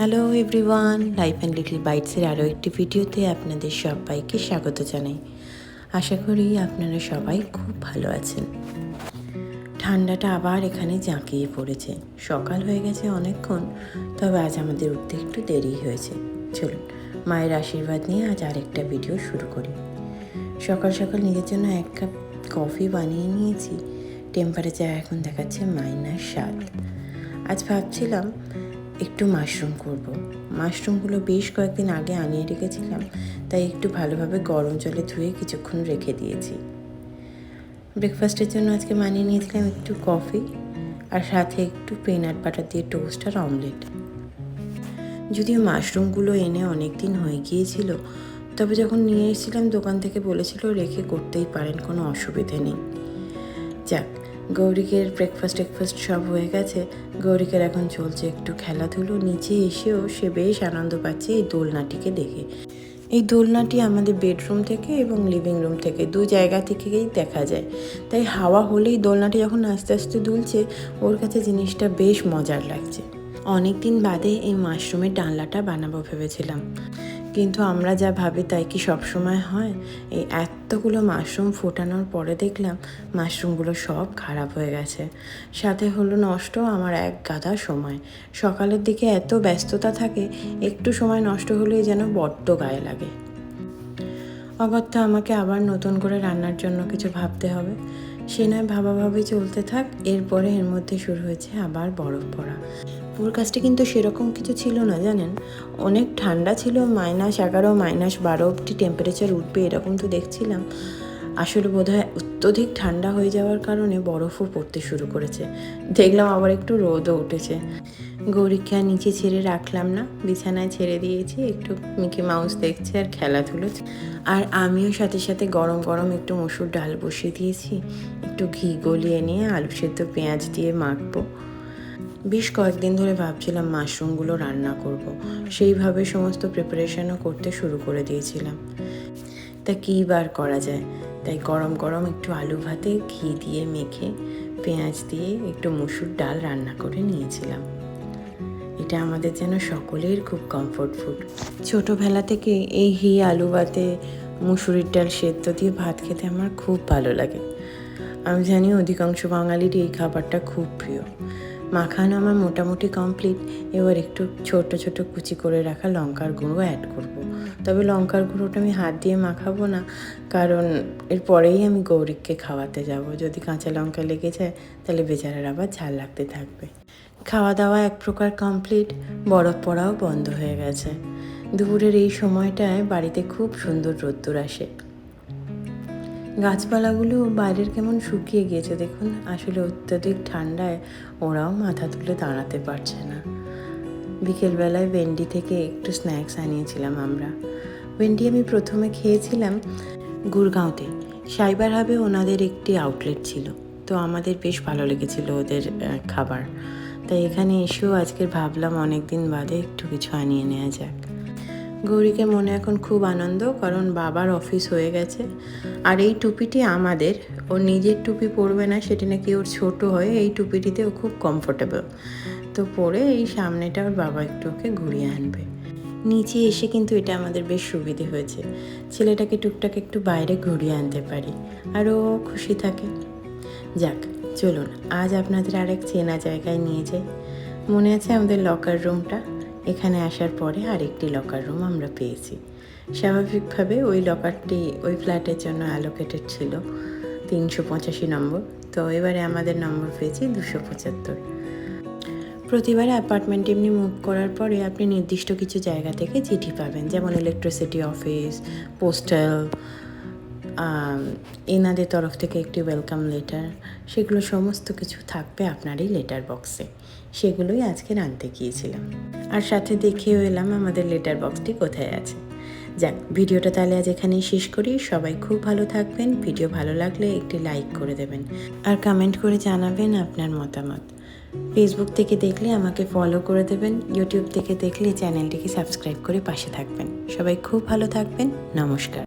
Hello everyone life and little বাইটসের আরও একটি ভিডিওতে আপনাদের সবাইকে স্বাগত জানাই। আশা করি আপনারা সবাই খুব ভালো আছেন। ঠান্ডাটা আবার এখানে জাঁকিয়ে পড়েছে। সকাল হয়ে গেছে অনেকক্ষণ, তবে আজ আমাদের উঠতে একটু দেরি হয়েছে। চলুন, মায়ের আশীর্বাদ নিয়ে আজ আরেকটা ভিডিও শুরু করি। সকাল সকাল নিজের জন্য এক কাপ কফি বানিয়ে নিয়েছি। টেম্পারেচার এখন দেখাচ্ছে মাইনাস সাত। আজ ভাবছিলাম একটু মাশরুম করব। মাশরুমগুলো বেশ কয়েকদিন আগে আনিয়ে রেখেছিলাম, তাই একটু ভালোভাবে গরম জলে ধুয়ে কিছুক্ষণ রেখে দিয়েছি। ব্রেকফাস্টের জন্য আজকে মানিয়ে নিয়েছিলাম একটু কফি আর সাথে একটু পেনাট বাটার দিয়ে টোস্ট আর অমলেট যদিও মাশরুমগুলো এনে অনেক দিন হয়ে গিয়েছিল, তবে যখন নিয়ে এসেছিলাম দোকান থেকে বলেছিল রেখে করতেই পারেন, কোনো অসুবিধে নেই। যাক গৌরিকের ব্রেকফাস্ট টেকফাস্ট সব হয়ে গেছে। গৌরিকের এখন চলছে একটু খেলাধুলো। নিচে এসেও সে বেশ আনন্দ পাচ্ছে এই দোলনাটিকে দেখে। এই দোলনাটি আমাদের বেডরুম থেকে এবং লিভিং রুম থেকে দু জায়গা থেকেই দেখা যায়। তাই হাওয়া হলেই দোলনাটি যখন আস্তে আস্তে দুলছে, ওর কাছে জিনিসটা বেশ মজার লাগছে। অনেক দিন বাদে এই মাশরুমের ডালনাটা বানাবো ভেবেছিলাম। কিন্তু আমরা যা ভাবি তাই কি সবসময় হয়? এই এতগুলো মাশরুম ফোটানোর পরে দেখলাম মাশরুমগুলো সব খারাপ হয়ে গেছে। সাথে হলো নষ্ট আমার এক গাদা সময়। সকালের দিকে এত ব্যস্ততা থাকে, একটু সময় নষ্ট হলেই যেন বড্ড গায়ে লাগে। অগত্যা আমাকে আবার নতুন করে রান্নার জন্য কিছু ভাবতে হবে। সে নয় ভাবাভাবি চলতে থাক, এরপরে এর মধ্যে শুরু হয়েছে আবার বরফ পড়া। ফোরকাস্টে কিন্তু সেরকম কিছু ছিল না, জানেন? অনেক ঠান্ডা ছিল, মাইনাস এগারো, মাইনাস বারো অব্দি টেম্পারেচার উঠবে এরকম তো দেখছিলাম। আসলে বোধ হয় অত্যধিক ঠান্ডা হয়ে যাওয়ার কারণে বরফও পড়তে শুরু করেছে। দেখলাম আবার একটু রোদও উঠেছে। গৌরীকে আর নিচে ছেড়ে রাখলাম না, বিছানায় ছেড়ে দিয়েছি, একটু মিকি মাউস দেখছে আর খেলাধুলো আর আমিও সাথে সাথে গরম গরম একটু মসুর ডাল বসিয়ে দিয়েছি, একটু ঘি গলিয়ে নিয়ে আলু সেদ্ধ পেঁয়াজ দিয়ে মাখবো। বেশ কয়েকদিন ধরে ভাবছিলাম মাশরুমগুলো রান্না করব। সেইভাবে সমস্ত প্রিপারেশনও করতে শুরু করে দিয়েছিলাম। তা কী বার করা যায়? তাই গরম গরম একটু আলু ভাতে ঘি দিয়ে মেখে, পেঁয়াজ দিয়ে একটু মুসুর ডাল রান্না করে নিয়েছিলাম। এটা আমাদের যেন সকলের খুব কমফোর্ট ফুড ছোটোবেলা থেকে এই ঘি, আলু ভাতে, মুসুরির ডাল সেদ্ধ দিয়ে ভাত খেতে আমার খুব ভালো লাগে। আমি জানি অধিকাংশ বাঙালির এই খাবারটা খুব প্রিয়। মাখানো আমার মোটামুটি কমপ্লিট এবার একটু ছোট ছোট কুচি করে রাখা লঙ্কার গুঁড়ো অ্যাড করব। তবে লঙ্কার গুঁড়োটা আমি হাত দিয়ে মাখাবো না, কারণ এরপরেই আমি গৌরিককে খাওয়াতে যাব। যদি কাঁচা লঙ্কা লেগে যায়, তাহলে বেচারার আবার ঝাল লাগতে থাকবে। খাওয়া দাওয়া এক প্রকার কমপ্লিট বরফ পড়াও বন্ধ হয়ে গেছে। দুপুরের এই সময়টায় বাড়িতে খুব সুন্দর রোদ্দুর আসে। গাছপালাগুলো বাইরের কেমন শুকিয়ে গিয়েছে দেখুন, আসলে অত্যধিক ঠান্ডায় ওরাও মাথা তুলে দাঁড়াতে পারছে না। বিকেলবেলায় ভেন্ডি থেকে একটু স্ন্যাক্স আনিয়েছিলাম আমরা। ভেন্ডি আমি প্রথমে খেয়েছিলাম গুরগাঁওতে সাইবার হাবে ওনাদের একটি আউটলেট ছিল, তো আমাদের বেশ ভালো লেগেছিল ওদের খাবার। তাই এখানে এসেও আজকে ভাবলাম অনেক দিন বাদে একটু কিছু আনিয়ে নেওয়া যাক। গৌরীকে মনে এখন খুব আনন্দ, কারণ বাবার অফিস হয়ে গেছে। আর এই টুপিটি আমাদের। ও নিজের টুপি পরবে না, সেটি নাকি ওর ছোট হয়। এই টুপিটিতে ও খুব কমফোর্টেবল তো পরে এই সামনেটা ওর বাবা একটু ওকে ঘুরিয়ে আনবে। নিচে এসে কিন্তু এটা আমাদের বেশ সুবিধে হয়েছে। ছেলেটাকে টুকটাক একটু বাইরে ঘুরিয়ে আনতে পারি। আর ও খুশি থাকে। যাক, চলুন। আজ আপনাদের আরেক চেনা জায়গায় নিয়ে যাই। মনে আছে আমাদের লকার রুমটা এখানে আসার পরে আরেকটি লকার রুম আমরা পেয়েছি। স্বাভাবিকভাবে ওই লকারটি ওই ফ্ল্যাটের জন্য অ্যালোকেটেড ছিল তিনশো পঁচাশি নম্বর। তো এবারে আমাদের নম্বর পেয়েছি দুশো পঁচাত্তর। প্রতিবার অ্যাপার্টমেন্ট এমনি মুভ করার পরে আপনি নির্দিষ্ট কিছু জায়গা থেকে চিঠি পাবেন, যেমন ইলেকট্রিসিটি অফিস পোস্টাল এনাদের তরফ থেকে একটি ওয়েলকাম লেটার সেগুলো সমস্ত কিছু থাকবে আপনার এই লেটার বক্সে সেগুলোই আজকে আনতে গিয়েছিলাম। আর সাথে দেখেও এলাম আমাদের লেটার বক্সটি কোথায় আছে। যাক, ভিডিওটা তাহলে আজ এখানেই শেষ করি। সবাই খুব ভালো থাকবেন। ভিডিও ভালো লাগলে একটি লাইক করে দেবেন। আর কমেন্ট করে জানাবেন আপনার মতামত। ফেসবুক থেকে দেখলে আমাকে ফলো করে দেবেন। ইউটিউব থেকে দেখলে চ্যানেলটিকে সাবস্ক্রাইব করে পাশে থাকবেন। সবাই খুব ভালো থাকবেন। নমস্কার।